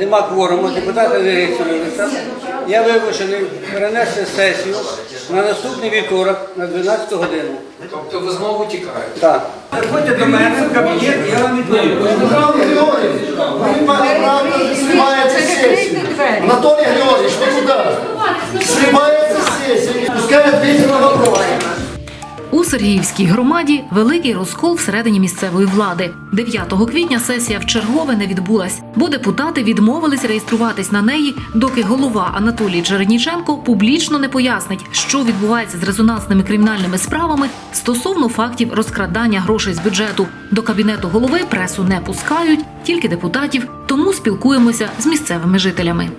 нема кворуму, депутати зареєструвалися. Я вимушений перенести сесію на наступний вівторок на 12 годину. Тобто ви знову тікаєте? Так. Приходьте до мене в кабінет, я вам відповім. Георгійович, ви маєте право знімаєте сесію. Анатолій Георгійович, ви куди? Знімається сесія, пускай відповідь на вопрос. Сергіївській громаді великий розкол всередині місцевої влади. 9 квітня сесія вчергове не відбулась, бо депутати відмовились реєструватись на неї, доки голова Анатолій Чередніченко публічно не пояснить, що відбувається з резонансними кримінальними справами стосовно фактів розкрадання грошей з бюджету. До кабінету голови пресу не пускають, тільки депутатів, тому спілкуємося з місцевими жителями.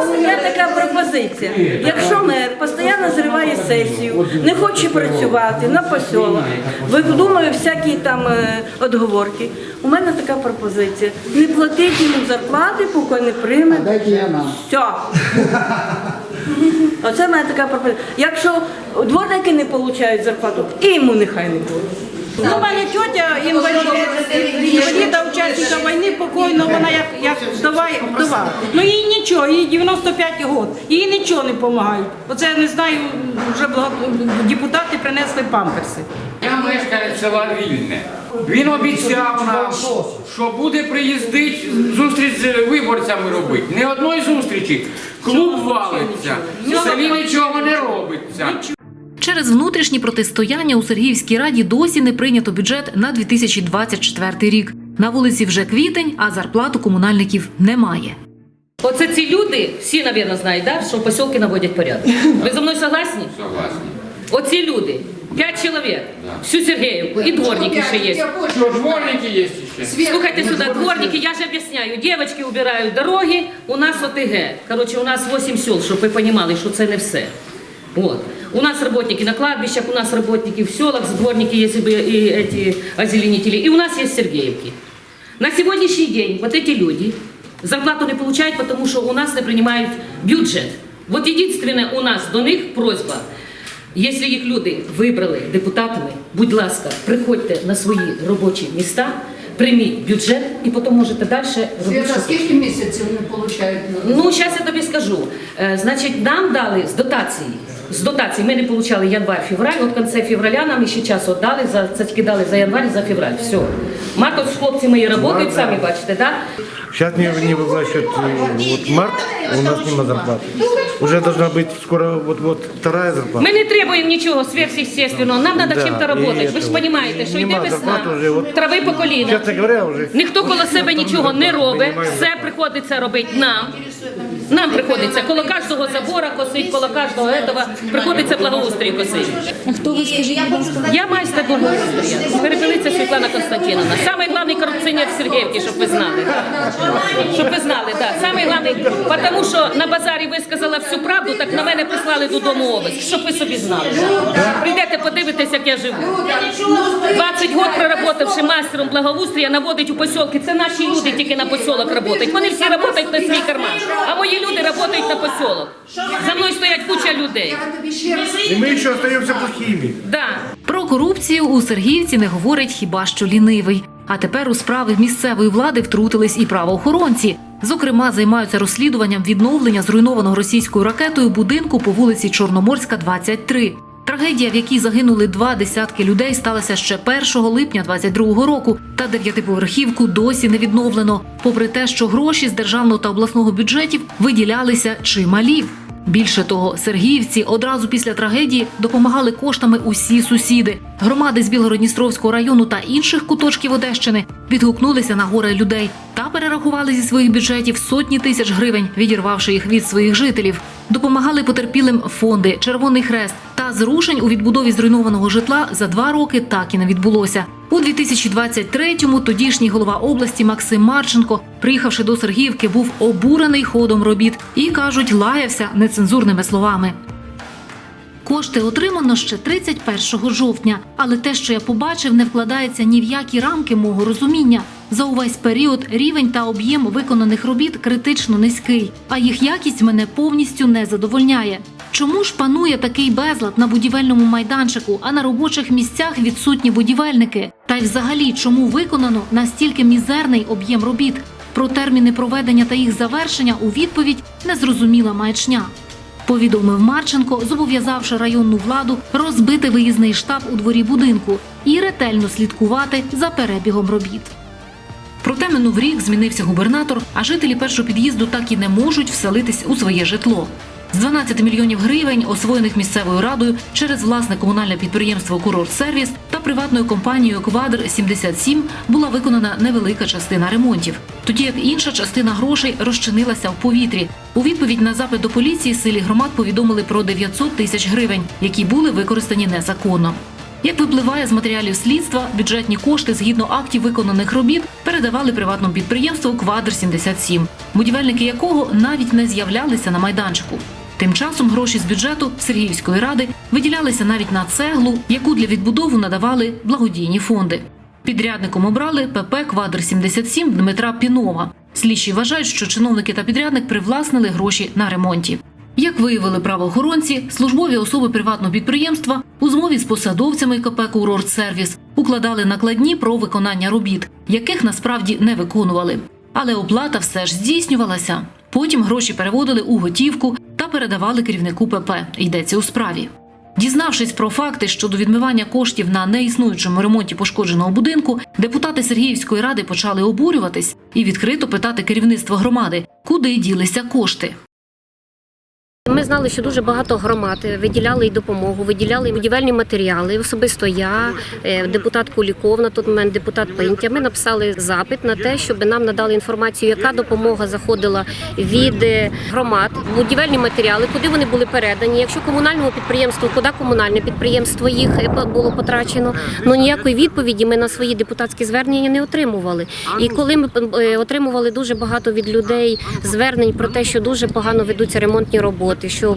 У мене така пропозиція. Якщо мер постійно зриває сесію, не хоче працювати на посілок, видумує всякі там е, отговорки. У мене така пропозиція. Не платить йому зарплати, поки не прийме. Все. Оце в мене така пропозиція. Якщо дворники не отримують зарплату, і йому нехай не буде. Ну, у мене тьотя інвалід, інваліда, учасниця війни, покойно, вона як, як вдова, вдова. Ну їй нічого, їй 95 років, їй нічого не допомагають. Оце я не знаю, вже депутати принесли памперси. Я мешканець села Вільне. Він обіцяв нам, що буде приїздити зустріч з виборцями робити. Не одної зустрічі. Клуб валиться. В селі нічого не робиться. Через внутрішні протистояння у Сергіївській раді досі не прийнято бюджет на 2024 рік. На вулиці вже квітень, а зарплату комунальників немає. Оце ці люди, всі, мабуть, знають, да, що в посілки наводять порядок. Ви зі мною согласні? Согласні. Оці люди, п'ять чоловік, всю Сергіївку, і дворники ще є. Що, дворники є ще? Слухайте сюди, дворники, я ж об'ясняю, дівчатки убирають дороги, у нас ОТГ. Коротше, у нас 8 сел, щоб ви розуміли, що це не все. Вот. У нас работники на кладбищах, у нас работники в селах, дворники, если бы и эти озеленители, и у нас есть Сергеевки. На сегодняшний день вот эти люди зарплату не получают, потому что у нас не принимают бюджет. Вот единственное у нас до них просьба, Якщо їх люди вибрали депутатами, будь ласка, приходьте на свої робочі міста, прийміть бюджет і потім можете далі робити. Света, що скільки місяців не получають? Ну, зараз я тобі скажу. Е, Значить, нам дали з дотації. З дотації ми не отримали январь-февраль, от в кінці февраля нам ще час віддали, за, це тільки дали за январь і за февраль. Все. Мато з хлопці мої працюють, самі бачите, так? Сейчас мне не выплачивают э, вот март, у нас нема зарплаты. Уже должна быть скоро вот-вот вторая зарплата. Ми не требуємо нічого сверхъестественного, нам треба Да, чим-то і працювати. Ви ж це, розумієте, що нема йде весна, зарплати вже, от- трави по коліна. Честно говоря, уже Ніхто коло себе нічого не робить, Приймаємо все приходиться робити нам. Нам приходиться коло кожного забора косить, коло кожного этого приходиться благоустрій косить. Хто ви скажіть. Я майстер благоустрія. Перепелиця Світлана Константиновна. Самий главний корупціонер в щоб ви знали. Щоб ви знали, так. Самий главний, тому що на базарі висказала всю правду, так на мене прислали додому обиск, щоб ви собі знали. Прийдете, подивитесь, як я живу. 20 років проработавши мастером благоустрія, наводить у посілки. Це наші люди тільки на посілок працюють. Вони всі працюють на свій карман. А мої люди працюють на поселок. За мною стоять куча людей. Ми мы еще по плохими. Да. Про корупцію у Сергіївці не говорить хіба що лінивий. А тепер у справи місцевої влади втрутились і правоохоронці. Зокрема, займаються розслідуванням відновлення зруйнованого російською ракетою будинку по вулиці Чорноморська, 23. Трагедія, в якій загинули два десятки людей, сталася ще 1 липня 22-го року. Та дев'ятиповерхівку досі не відновлено, попри те, що гроші з державного та обласного бюджетів виділялися чималі. Більше того, Сергіївці одразу після трагедії допомагали коштами усі сусіди. Громади з Білгородністровського району та інших куточків Одещини відгукнулися на горе людей та перерахували зі своїх бюджетів сотні тисяч гривень, відірвавши їх від своїх жителів. Допомагали потерпілим фонди, Червоний Хрест зрушень у відбудові зруйнованого житла за два роки так і не відбулося. У 2023-му тодішній голова області Максим Марченко, приїхавши до Сергіївки, був обурений ходом робіт і кажуть, лаявся нецензурними словами. Кошти отримано ще 31 жовтня, але те, що я побачив, не вкладається ні в які рамки мого розуміння. За увесь період рівень та об'єм виконаних робіт критично низький, а їх якість мене повністю не задовольняє. Чому ж панує такий безлад на будівельному майданчику, а на робочих місцях відсутні будівельники? Та й взагалі, чому виконано настільки мізерний об'єм робіт? Про терміни проведення та їх завершення у відповідь незрозуміла маячня. Повідомив Марченко, зобов'язавши районну владу розбити виїзний штаб у дворі будинку і ретельно слідкувати за перебігом робіт. Проте минув рік змінився губернатор, а жителі першого під'їзду так і не можуть вселитись у своє житло. З 12 мільйонів гривень, освоєних місцевою радою через власне комунальне підприємство Курорт Сервіс та приватною компанією Квадр 77 була виконана невелика частина ремонтів, тоді як інша частина грошей розчинилася в повітрі. У відповідь на запит до поліції силі громад повідомили про 900 тисяч гривень, які були використані незаконно. Як випливає з матеріалів слідства, бюджетні кошти згідно актів виконаних робіт передавали приватному підприємству Квадр 77 будівельники якого навіть не з'являлися на майданчику. Тим часом гроші з бюджету Сергіївської ради виділялися навіть на цеглу, яку для відбудови надавали благодійні фонди. Підрядником обрали ПП Квадр 77 Дмитра Пінова. Слідчі вважають, що чиновники та підрядник привласнили гроші на ремонті. Як виявили правоохоронці, службові особи приватного підприємства у змові з посадовцями КП «Курорт Сервіс» укладали накладні про виконання робіт, яких насправді не виконували. Але оплата все ж здійснювалася. Потім гроші переводили у готівку передавали керівнику ПП. Йдеться у справі. Дізнавшись про факти щодо відмивання коштів на неіснуючому ремонті пошкодженого будинку, депутати Сергіївської ради почали обурюватись і відкрито питати керівництво громади, куди ділися кошти. Ми знали, що дуже багато громад виділяли і допомогу, виділяли і будівельні матеріали. Особисто я, е, депутат Куліков, на той момент депутат Пинтя. Ми написали запит на те, щоб нам надали інформацію, яка допомога заходила від е, громад, будівельні матеріали, куди вони були передані. Якщо комунальному підприємству, куди комунальне підприємство їх е, було потрачено. Ну ніякої відповіді ми на свої депутатські звернення не отримували. І коли ми отримували дуже багато від людей звернень про те, що дуже погано ведуться ремонтні роботи, що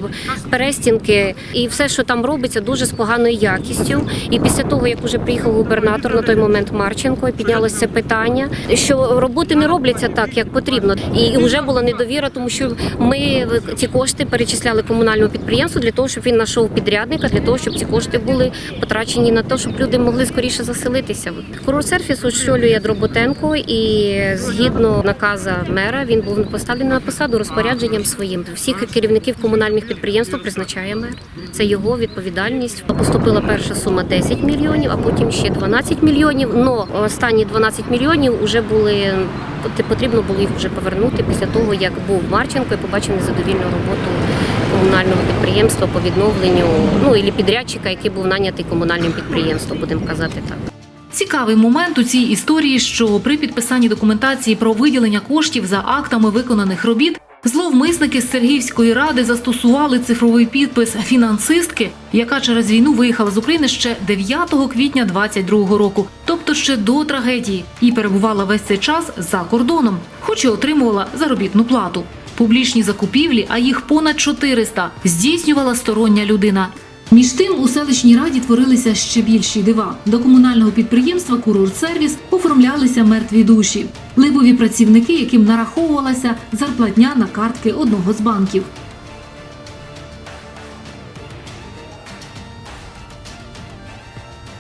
перестінки і все, що там робиться, дуже з поганою якістю. І після того, як уже приїхав губернатор на той момент Марченко, піднялося питання, що роботи не робляться так, як потрібно. І вже була недовіра, тому що ми ці кошти перечисляли комунальному підприємству для того, щоб він знайшов підрядника, для того, щоб ці кошти були потрачені на те, щоб люди могли скоріше заселитися. Курорт сервіс очолює Дроботенко, і згідно наказа мера він був поставлений на посаду розпорядженням своїм. Всіх керівників комунальних підприємств призначає мер. Це його відповідальність. Поступила перша сума 10 мільйонів, а потім ще 12 мільйонів. Но останні 12 мільйонів вже були потрібно було їх вже повернути після того, як був Марченко і побачив незадовільну роботу комунального підприємства по відновленню, ну і підрядчика, який був нанятий комунальним підприємством, будемо казати так. Цікавий момент у цій історії, що при підписанні документації про виділення коштів за актами виконаних робіт зловмисники з Сергіївської ради застосували цифровий підпис фінансистки, яка через війну виїхала з України ще 9 квітня 22 року, тобто ще до трагедії, і перебувала весь цей час за кордоном, хоч і отримувала заробітну плату. Публічні закупівлі, а їх понад 400, здійснювала стороння людина. Між тим у селищній раді творилися ще більші дива. До комунального підприємства Курорт Сервіс оформлялися мертві душі, либові працівники, яким нараховувалася зарплатня на картки одного з банків.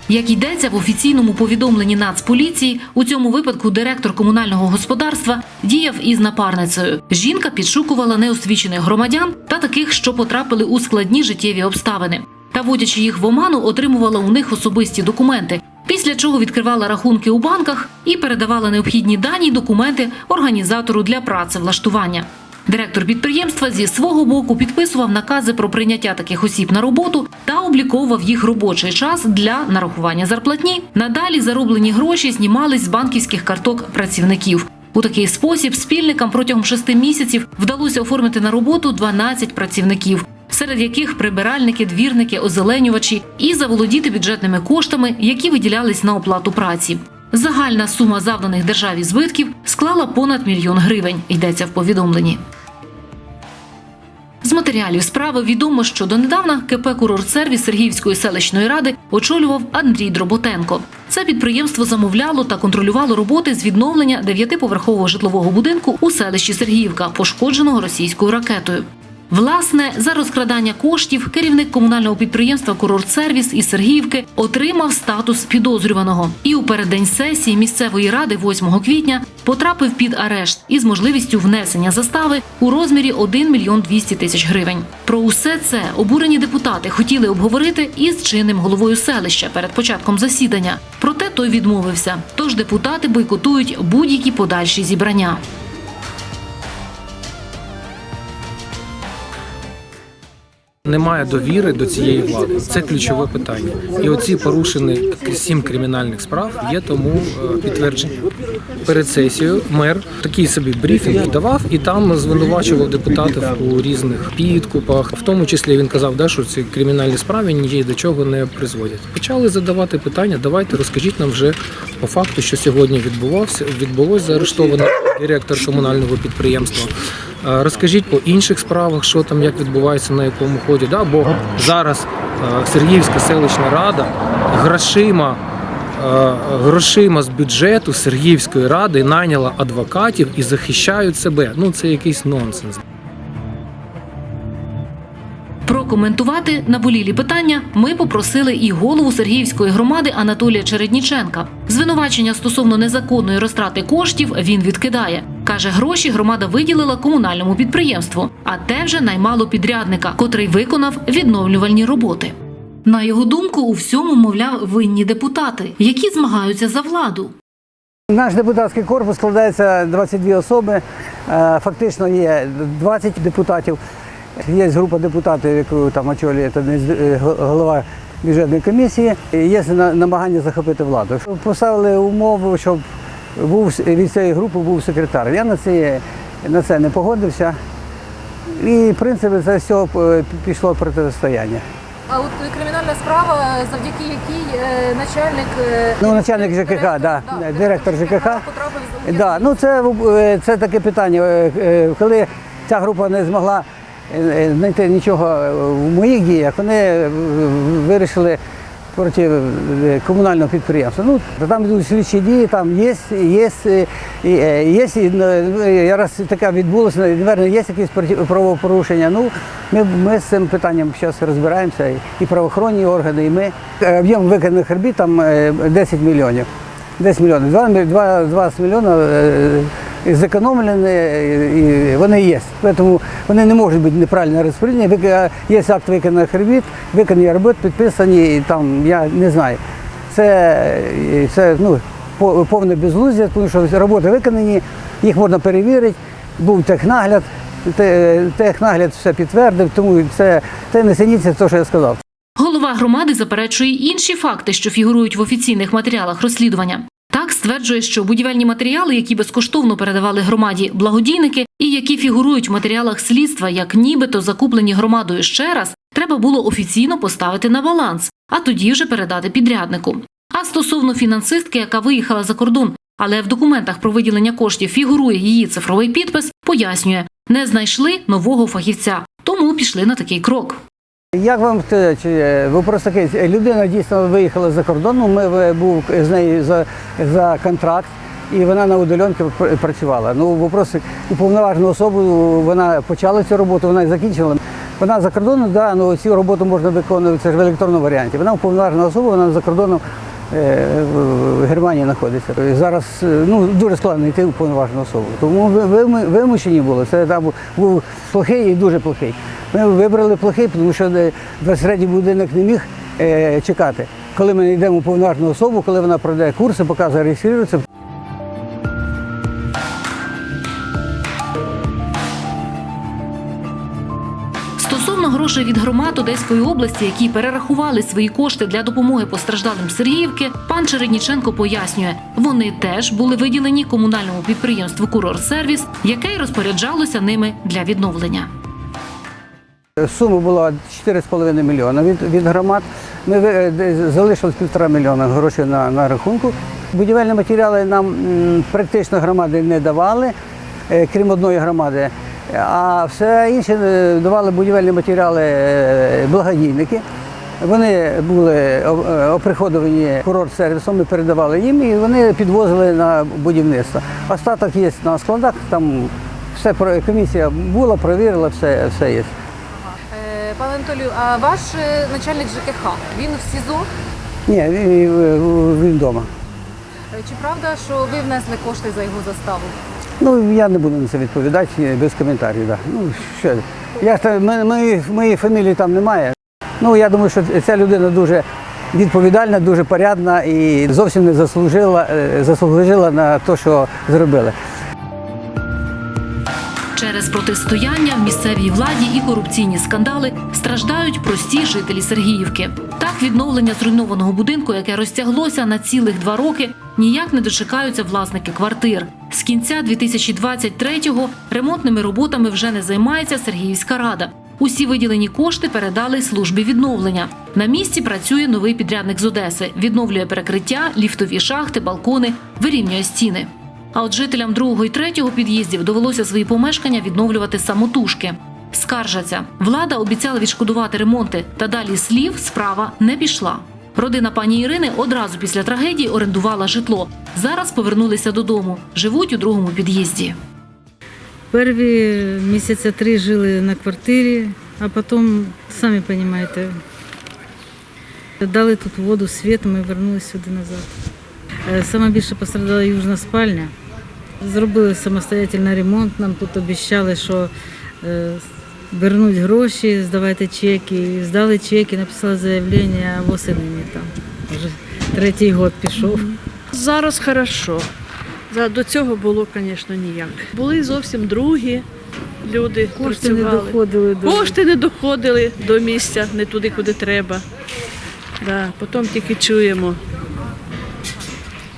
Як йдеться в офіційному повідомленні Нацполіції, у цьому випадку директор комунального господарства діяв із напарницею. Жінка підшукувала неосвічених громадян та таких, що потрапили у складні життєві обставини. Та, водячи їх в оману, отримувала у них особисті документи. Після чого відкривала рахунки у банках і передавала необхідні дані й документи організатору для працевлаштування. Директор підприємства зі свого боку підписував накази про прийняття таких осіб на роботу та обліковував їх робочий час для нарахування зарплатні. Надалі зароблені гроші знімались з банківських карток працівників. У такий спосіб спільникам протягом шести місяців вдалося оформити на роботу 12 працівників, серед яких прибиральники, двірники, озеленювачі, і заволодіти бюджетними коштами, які виділялись на оплату праці. Загальна сума завданих державі збитків склала понад мільйон гривень. Йдеться в повідомленні. З матеріалів справи відомо, що донедавна КП «Курорт Сервіс Сергіївської селищної ради очолював Андрій Дроботенко. Це підприємство замовляло та контролювало роботи з відновлення дев'ятиповерхового житлового будинку у селищі Сергіївка, пошкодженого російською ракетою. Власне, за розкрадання коштів керівник комунального підприємства Курортсервіс із Сергіївки отримав статус підозрюваного і у переддень сесії місцевої ради 8 квітня потрапив під арешт із можливістю внесення застави у розмірі 1 мільйон 200 тисяч гривень. Про усе це обурені депутати хотіли обговорити із чинним головою селища перед початком засідання. Проте той відмовився. Тож депутати бойкотують будь-які подальші зібрання. Немає довіри до цієї влади. Це ключове питання. І оці порушені сім кримінальних справ є тому е, підтвердження. Перед сесією мер такий собі брифінг давав і там звинувачував депутатів у різних підкупах. В тому числі він казав, да, що ці кримінальні справи ні до чого не призводять. Почали задавати питання. Давайте розкажіть нам вже по факту, що сьогодні відбувався. Відбулось заарештований директор комунального підприємства. Розкажіть по інших справах, що там як відбувається, на якому ході. Да? Бо зараз е, Сергіївська селищна рада грошима, е, грошима з бюджету Сергіївської ради найняла адвокатів і захищають себе. Ну це якийсь нонсенс. Прокоментувати наболілі питання ми попросили і голову Сергіївської громади Анатолія Чередніченка. Звинувачення стосовно незаконної розтрати коштів він відкидає. Каже, гроші громада виділила комунальному підприємству, а те вже наймало підрядника, котрий виконав відновлювальні роботи. На його думку, у всьому, мовляв, винні депутати, які змагаються за владу. Наш депутатський корпус складається 22 особи. Е, Фактично є 20 депутатів. Є група депутатів, яку там очолює е, голова бюджетної комісії. Є намагання захопити владу. Поставили умову, щоб був від цієї групи був секретар. Я на це, на це не погодився. І, в принципі, це все е, пішло протистояння. А от кримінальна справа, завдяки якій е, начальник е, Ну, начальник ЖКХ, директор, да, да, директор ЖКХ. потрапив з Да, ну це, це таке питання. Коли ця група не змогла знайти нічого в моїх діях, вони вирішили проти е, комунального підприємства. Ну, там йдуть слідчі дії, там є, є, є, е, раз таке відбулося, напевно, є якісь правопорушення. Ну, ми, ми з цим питанням зараз розбираємося, і, правоохоронні органи, і ми. Е, Об'єм виконаних робіт там е, 10 мільйонів. 10 мільйонів. 2, 2, 20 мільйонів зекономлені, і вони є. Тому вони не можуть бути неправильно розподілені. Є акт виконаних робіт, виконані робіт, підписані, і там, я не знаю. Це, це ну, по- повне безглуздя, тому що роботи виконані, їх можна перевірити. Був технагляд, технагляд все підтвердив, тому це, це не синіться, те, що я сказав. Голова громади заперечує інші факти, що фігурують в офіційних матеріалах розслідування. Стверджує, що будівельні матеріали, які безкоштовно передавали громаді благодійники, і які фігурують в матеріалах слідства, як нібито закуплені громадою ще раз, треба було офіційно поставити на баланс, а тоді вже передати підряднику. А стосовно фінансистки, яка виїхала за кордон, але в документах про виділення коштів фігурує її цифровий підпис, пояснює, не знайшли нового фахівця, тому пішли на такий крок. Як вам чи е, вопрос людина дійсно виїхала за кордон, ну, ми е, був з нею за, за контракт, і вона на удаленці працювала. Ну, вопрос уповноважену особу, вона почала цю роботу, вона і закінчила. Вона за кордоном, да, ну цю роботу можна виконувати це ж в електронному варіанті. Вона уповноважена особа, вона за кордоном е, в Германії знаходиться. І Зараз е, ну, дуже складно знайти уповноважену особу. Тому ви- ви- вимушені були. Це там був плохий і дуже плохий. Ми вибрали плохий, тому що е, 23-й будинок не міг е, чекати. Коли ми йдемо уповноважену особу, коли вона пройде курси, показує, реєструється, Стосовно грошей від громад Одеської області, які перерахували свої кошти для допомоги постраждалим Сергіївки, пан Чередніченко пояснює, вони теж були виділені комунальному підприємству Курорт-сервіс, яке й розпоряджалося ними для відновлення. Сума була 4,5 мільйона від, від громад. Ми ви- залишилось півтора мільйона грошей на, на рахунку. Будівельні матеріали нам практично громади не давали, е, крім одної громади. А все інше е, давали будівельні матеріали е, благодійники. Вони були е, оприходовані курорт-сервісом, ми передавали їм і вони підвозили на будівництво. Остаток є на складах, там все комісія була, перевірила, все, все є. Пане Анатолію, а ваш е, начальник ЖКХ, він в СІЗО? Ні, він, він вдома. Е, Чи правда, що ви внесли кошти за його заставу? Ну, я не буду на це відповідати без коментарів. Да. Ну, що, я ж мої, моєї фамілії там немає. Ну, я думаю, що ця людина дуже відповідальна, дуже порядна і зовсім не заслужила, е, заслужила на те, що зробили. Через протистояння в місцевій владі і корупційні скандали страждають прості жителі Сергіївки. Так, відновлення зруйнованого будинку, яке розтяглося на цілих два роки, ніяк не дочекаються власники квартир. З кінця 2023-го ремонтними роботами вже не займається Сергіївська рада. Усі виділені кошти передали службі відновлення. На місці працює новий підрядник з Одеси, відновлює перекриття, ліфтові шахти, балкони, вирівнює стіни. А от жителям другого і третього під'їздів довелося свої помешкання відновлювати самотужки. Скаржаться, влада обіцяла відшкодувати ремонти, та далі слів справа не пішла. Родина пані Ірини одразу після трагедії орендувала житло. Зараз повернулися додому, живуть у другому під'їзді. Перві місяця три жили на квартирі, а потім, самі розумієте, дали тут воду, світ, ми вернулися сюди назад. Е, Саме більше пострадала южна спальня. Зробили самостоятельний ремонт, нам тут обіцяли, що е, вернуть гроші, здавайте чеки. Здали чеки, написали заявлення, а восени не там. Вже третій год пішов. Зараз хорошо. До цього було, звісно, ніяк. Були зовсім другі люди. Кошти не доходили до Кошти не доходили до місця, не туди, куди треба. Да, потім тільки чуємо.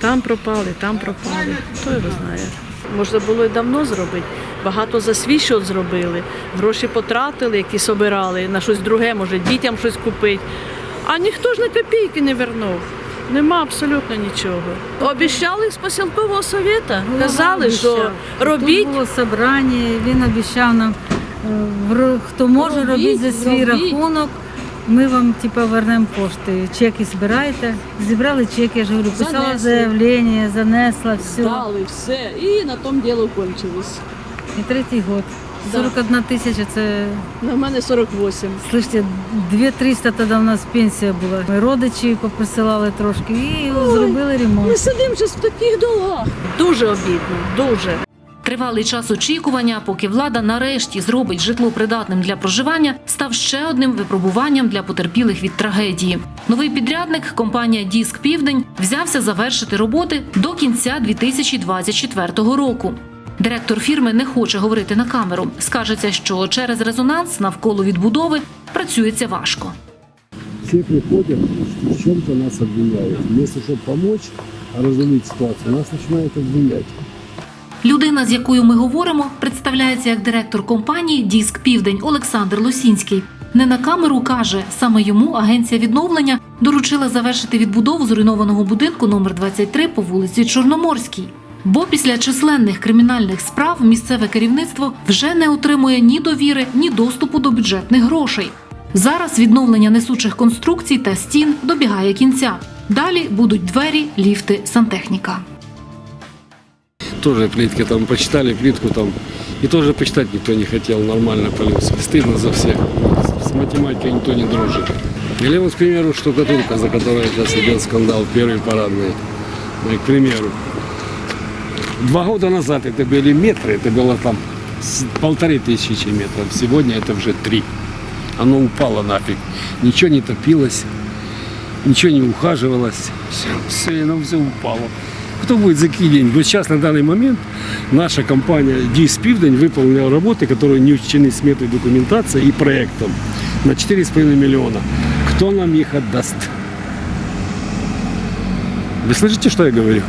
Там пропали, там пропали. Хто його знає. Можна було і давно зробити. Багато за свій счет зробили. Гроші потратили, які собирали на щось друге, може дітям щось купити. А ніхто ж на копійки не вернув. Нема абсолютно нічого. Обіщали з посілкового совєту, казали, що робіть. Тут було собрання, він обіцяв нам, е, хто може Робіть, робити за свій робіть. рахунок. Ми вам типа вернемо кошти. Чеки збирайте. Зібрали чеки, я ж говорю, писала Занесли. заявлення, занесла все. Дали все. І на тому діло кончилось. І третій год. 41 тисяча це, На мене 48. слышите, 2-300 тоді в нас пенсія була. Ми родичі поприсилали трошки і зробили ремонт. Ми сидимо зараз в таких долгах. Дуже обідно, дуже. Тривалий час очікування, поки влада нарешті зробить житло придатним для проживання, став ще одним випробуванням для потерпілих від трагедії. Новий підрядник, компанія Діск Південь, взявся завершити роботи до кінця 2024 року. Директор фірми не хоче говорити на камеру. Скажеться, що через резонанс навколо відбудови працюється важко. Все приходят, в чем-то нас обвиняют. Вместо чтобы помочь разрулить ситуацию, нас начинают обвинять. Людина, з якою ми говоримо, представляється як директор компанії Діск Південь Олександр Лосінський. Не на камеру каже, саме йому агенція відновлення доручила завершити відбудову зруйнованого будинку номер 23 по вулиці Чорноморській. Бо після численних кримінальних справ місцеве керівництво вже не отримує ні довіри, ні доступу до бюджетних грошей. Зараз відновлення несучих конструкцій та стін добігає кінця. Далі будуть двері, ліфти, сантехніка. Тоже плитки там почитали, плитку там. И тоже почитать никто не хотел нормально по-людски. Стыдно за всех. С математикой никто не дружит. Или вот, к примеру, штукатурка, за которой сейчас идет скандал, первый парадный. Ну, и, к примеру. Два года назад это были метры, это было там полторы тысячи метров. Сегодня это уже три. Оно упало нафиг. Ничего не топилось, ничего не ухаживалось. Все, все, оно все упало. Кто будет за какие деньги? Вот сейчас на данный момент наша компания ДИС Пивдень выполнила работы, которые не учтены сметой документации и проектом на 4,5 миллиона. Кто нам их отдаст? Вы слышите, что я говорю?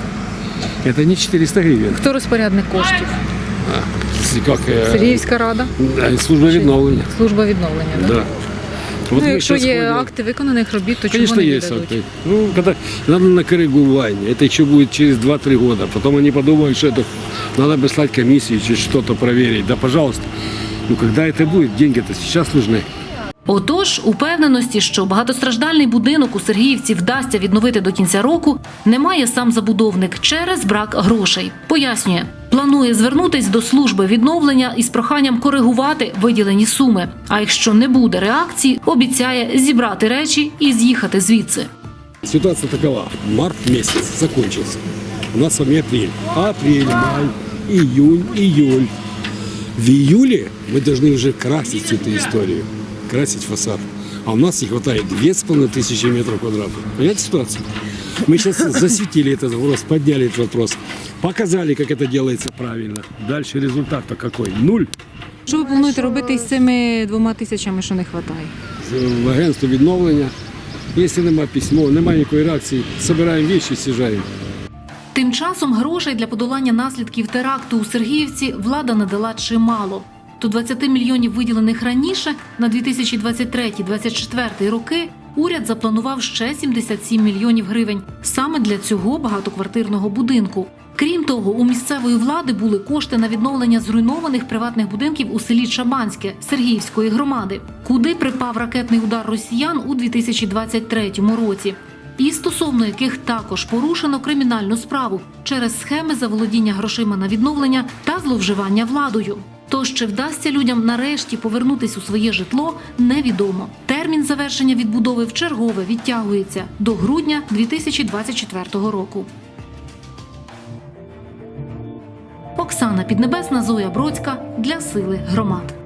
Это не 400 гривен. Хто розпорядник коштів? Если Как, э, Сергіївська рада, да, служба відновлення. служба відновлення. Да? Да. Вот Ну, мы якщо щас є ходим. акти виконаних робіт, то чому Конечно, не есть віддадуть? акты. Ну, когда надо на коррегирование. Это еще будет через 2-3 года. Потом они подумают, что это надо бы слать комиссию, чи что-то проверить. Да, пожалуйста. Ну, когда это будет? Деньги-то сейчас нужны. Отож, упевненості, що багатостраждальний будинок у Сергіївці вдасться відновити до кінця року, немає сам забудовник через брак грошей. Пояснює, Планує звернутись до служби відновлення із проханням коригувати виділені суми. А якщо не буде реакції, обіцяє зібрати речі і з'їхати звідси. Ситуация такова. Март месяц закончился. У нас с вами апрель. Апрель, май, июнь, июль. В июле мы должны уже красить всю эту историю. Красить фасад. А у нас не хватает 2500 метров квадратных. Понимаете ситуацию? Мы сейчас засветили этот вопрос, подняли этот вопрос. Показали, как это делается правильно. Дальше результат-то какой? Нуль. Що ви плануєте робити із цими двома тисячами, що не вистачає? В агентство відновлення. Якщо немає письмо, немає ніякої реакції, збираємо речі, з'їжджаємо. Тим часом грошей для подолання наслідків теракту у Сергіївці влада надала чимало. До 20 мільйонів виділених раніше на 2023-2024 роки уряд запланував ще 77 мільйонів гривень саме для цього багатоквартирного будинку. Крім того, у місцевої влади були кошти на відновлення зруйнованих приватних будинків у селі Чабанське Сергіївської громади, куди припав ракетний удар росіян у 2023 році і стосовно яких також порушено кримінальну справу через схеми заволодіння грошима на відновлення та зловживання владою. Тож чи вдасться людям нарешті повернутись у своє житло, невідомо. Термін завершення відбудови в чергове відтягується до грудня 2024 року. Оксана Піднебесна, Зоя Бродська для сили громад.